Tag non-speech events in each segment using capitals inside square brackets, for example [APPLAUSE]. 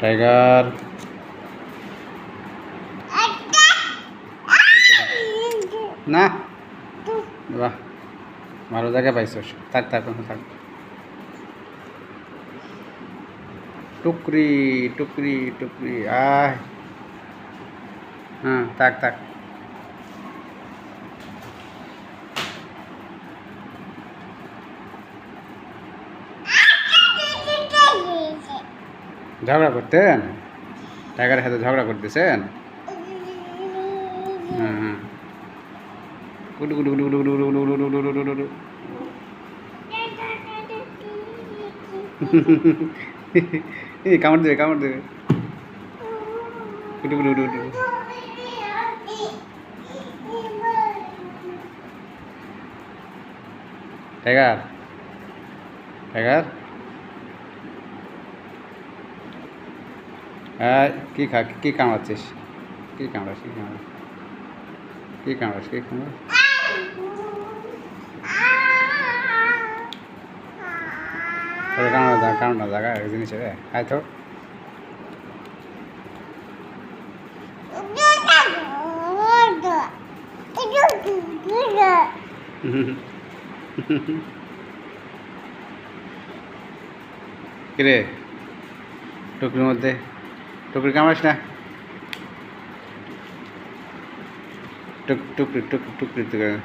Tiger. না। বাহ, ভালো জায়গায় পাইছো থাক থাক থাক। টুকরি টুকরি টুকরি, আয়। হ্যাঁ থাক থাক। ঝগড়া করতেন টাইগারের সাথে ঝগড়া করতেছেন এই কামড় দেবে কামড় দেবে টাইগার টাইগার হ্যাঁ কি খা, কি কামড়াচ্ছিস? কি কামড়াস কি কামড়াস? কি কামড়াস কি কামড়াস? কামড়া যা কামড়া এক জিনিস রে। আয় তো। [LAUGHS] কিরে? টুকরির মধ্যে টুকরি কামড়াস না? টুক টুকরি টুক টুকরি টুকরি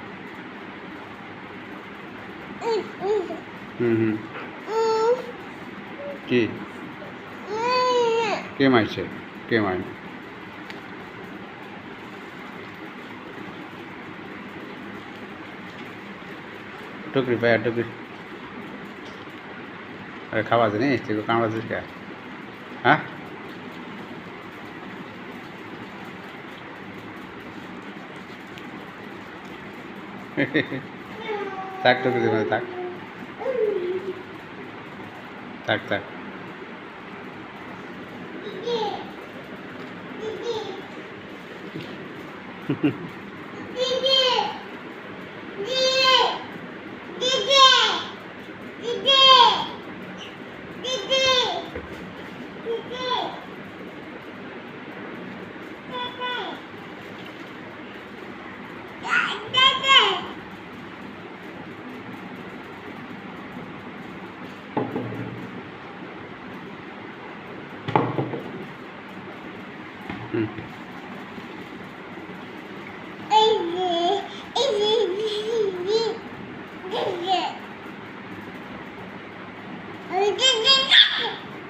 হুম হুম। কি? কে মারছে? কে মারনি টুকরি পায়া টুকরি। আরে খাওয়া তুই কামড়া দিস হ্যাঁ? থাক তোকে জীবনে থাক থাক থাক Mm-hmm.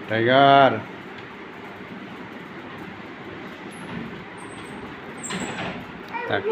টাইগার থাক